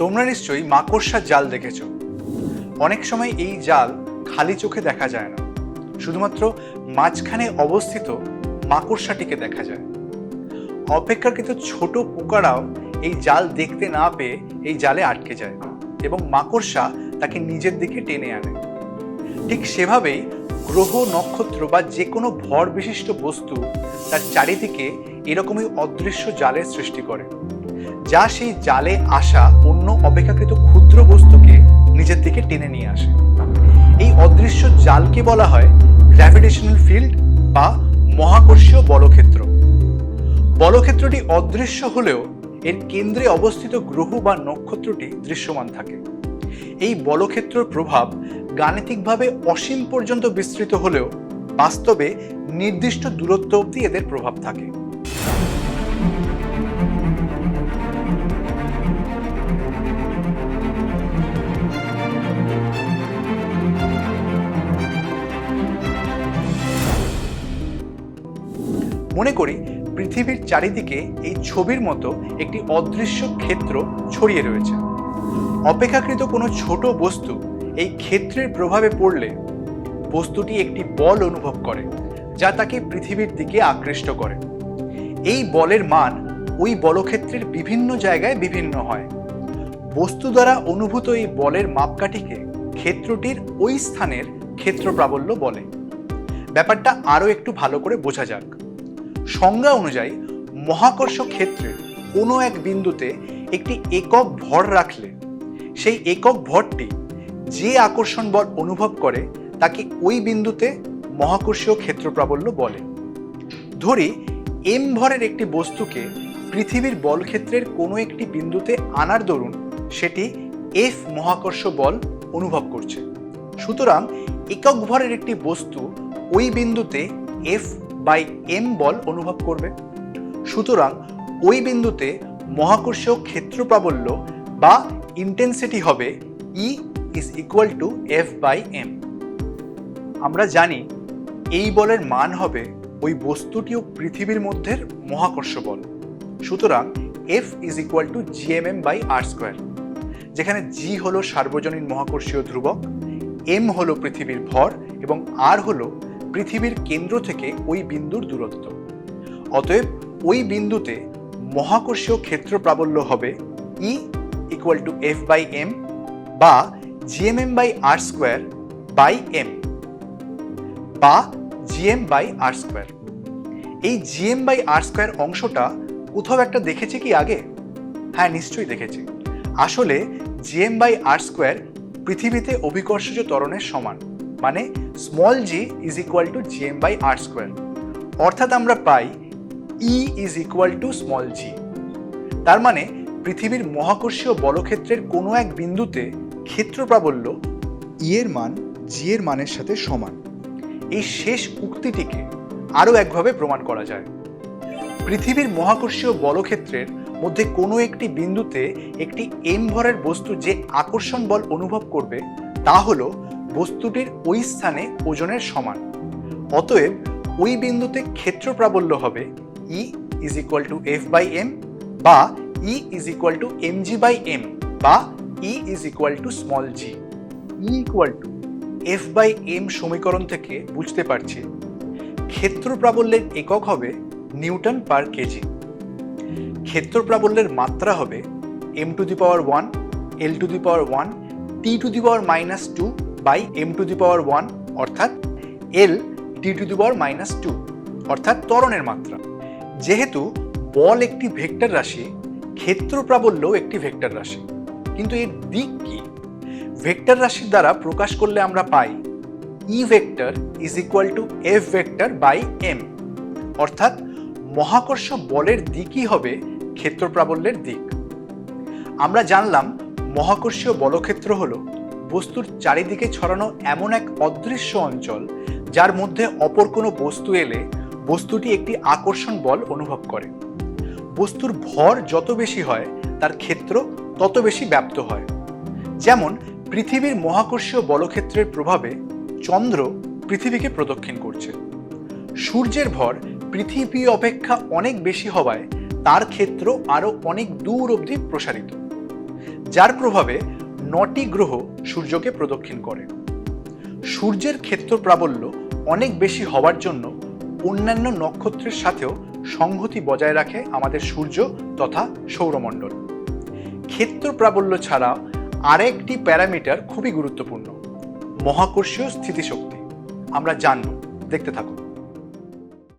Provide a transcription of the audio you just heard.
তোমরা নিশ্চয়ই মাকড়সার জাল দেখেছ। অনেক সময় এই জাল খালি চোখে দেখা যায় না। শুধুমাত্র মাঝখানে অবস্থিত মাকড়সাটিকে দেখা যায়। অপেক্ষাকৃত ছোট পোকারাও এই জাল দেখতে না পেয়ে এই জালে আটকে যায় এবং মাকড়সা তাকে নিজের দিকে টেনে আনে। ঠিক সেভাবেই গ্রহ, নক্ষত্র বা যে কোনো ভর বিশিষ্ট বস্তু তার চারিদিকে এরকমই অদৃশ্য জালের সৃষ্টি করে। যা সেই জালে আসা অন্য অপেক্ষাকৃত ক্ষুদ্র বস্তুকে নিজের দিকে টেনে নিয়ে আসে। এই অদৃশ্য জালকে বলা হয় গ্র্যাভিটেশনাল ফিল্ড বা মহাকর্ষীয় বলক্ষেত্র। বলক্ষেত্রটি অদৃশ্য হলেও এর কেন্দ্রে অবস্থিত গ্রহ বা নক্ষত্রটি দৃশ্যমান থাকে। এই বলক্ষেত্রের প্রভাব গাণিতিকভাবে অসীম পর্যন্ত বিস্তৃত হলেও বাস্তবে নির্দিষ্ট দূরত্ব অবধি এদের প্রভাব থাকে। মনে করি পৃথিবীর চারিদিকে এই ছবির মতো একটি অদৃশ্য ক্ষেত্র ছড়িয়ে রয়েছে। অপেক্ষাকৃত কোনো ছোট বস্তু এই ক্ষেত্রের প্রভাবে পড়লে বস্তুটি একটি বল অনুভব করে, যা তাকে পৃথিবীর দিকে আকৃষ্ট করে। এই বলের মান ওই বলক্ষেত্রের বিভিন্ন জায়গায় বিভিন্ন হয়। বস্তু দ্বারা অনুভূত এই বলের মাপকাঠিকে ক্ষেত্রটির ওই স্থানের ক্ষেত্র প্রাবল্য বলে। ব্যাপারটা আরও একটু ভালো করে বোঝা যাক। সংজ্ঞা অনুযায়ী মহাকর্ষ ক্ষেত্রের কোনো এক বিন্দুতে একটি একক ভর রাখলে, সেই একক ভরটি যে আকর্ষণ বল অনুভব করে তাকে ওই বিন্দুতে মহাকর্ষীয় ক্ষেত্র প্রাবল্য বলে। ধরি এম ভরের একটি বস্তুকে পৃথিবীর বলক্ষেত্রের কোনো একটি বিন্দুতে আনার দরুন সেটি এফ মহাকর্ষ বল অনুভব করছে। সুতরাং একক ভরের একটি বস্তু ওই বিন্দুতে এফ বাই এম বল অনুভব করবে। সুতরাং ওই বিন্দুতে মহাকর্ষীয় ক্ষেত্র প্রাবল্য বা ইন্টেন্সিটি হবে E is equal to F by M আমরা জানি এই বলের মান হবে ওই বস্তুটি ও পৃথিবীর মধ্যে মহাকর্ষ বল। সুতরাং F is equal to GMM by R square যেখানে জি হলো সার্বজনীন মহাকর্ষীয় ধ্রুবক এম হলো পৃথিবীর ভর এবং আর হলো পৃথিবীর কেন্দ্র থেকে ওই বিন্দুর দূরত্ব। অতএব ওই বিন্দুতে মহাকর্ষীয় ক্ষেত্র প্রাবল্য হবে E equal to F by M বা GMM by R square by M বা জিএম বাই আর স্কোয়ার এই জিএম বাই আর স্কোয়ার অংশটা কোথাও একটা দেখেছি কি আগে? হ্যাঁ নিশ্চয়ই দেখেছি। আসলে জিএম বাই আর স্কোয়ার পৃথিবীতে অভিকর্ষজ ত্বরণের সমান। মানে small G is equal to GM by R square অর্থাৎ আমরা পাই E is equal to small G তার মানে পৃথিবীর মহাকর্ষীয় বলক্ষেত্রের কোনো এক বিন্দুতে ক্ষেত্র প্রাবল্য ই এর মান জি এর মানের সাথে সমান। এই শেষ উক্তিটিকে আরও একভাবে প্রমাণ করা যায়। পৃথিবীর মহাকর্ষীয় বলক্ষেত্রের মধ্যে কোনো একটি বিন্দুতে একটি এম ভরের বস্তু যে আকর্ষণ বল অনুভব করবে তা হলো বস্তুটির ওই স্থানে ওজনের সমান। অতএব ওই বিন্দুতে ক্ষেত্র প্রাবল্য হবে E is equal to F by M বা E is equal to M G by M বা E is equal to small G E equal to F by M সমীকরণ থেকে বুঝতে পারছি। ক্ষেত্র প্রাবল্যের একক হবে নিউটন পার কেজি। ক্ষেত্র প্রাবল্যের মাত্রা হবে M to the power one L to the power one T to the power minus two by M to the power one, অর্থাৎ L T to the power minus two, অর্থাৎ ত্বরণের মাত্রা। যেহেতু বল একটি ভেক্টর রাশি, ক্ষেত্র প্রাবল্য একটি ভেক্টর রাশি। কিন্তু এর দিক কি? ভেক্টর রাশির দ্বারা প্রকাশ করলে আমরা পাই E vector is equal to F vector by M অর্থাৎ মহাকর্ষ বলের দিকই হবে ক্ষেত্র প্রাবল্যের দিক। আমরা জানলাম মহাকর্ষীয় বলক্ষেত্র হলো বস্তুর চারিদিকে ছড়ানো এমন এক অদৃশ্য অঞ্চল, যার মধ্যে অপর কোনো বস্তু এলে বস্তুটি একটি আকর্ষণ বল অনুভব করে। বস্তুর ভর যত বেশি হয়, তার ক্ষেত্র তত বেশি ব্যাপ্ত হয়। যেমন, পৃথিবীর মহাকর্ষীয় বলক্ষেত্রের প্রভাবে চন্দ্র পৃথিবীকে প্রদক্ষিণ করছে। সূর্যের ভর পৃথিবী অপেক্ষা অনেক বেশি হওয়ায় তার ক্ষেত্র আরও অনেক দূর অবধি প্রসারিত, যার প্রভাবে নটি গ্রহ সূর্যকে প্রদক্ষিণ করে। সূর্যের ক্ষেত্র প্রাবল্য অনেক বেশি হওয়ার জন্য অন্যান্য নক্ষত্রের সাথেও সংহতি বজায় রাখে আমাদের সূর্য তথা সৌরমণ্ডল। ক্ষেত্র প্রাবল্য ছাড়া আরেকটি প্যারামিটার খুবই গুরুত্বপূর্ণ, মহাকর্ষীয় স্থিতিশক্তি। আমরা জানব, দেখতে থাকুন।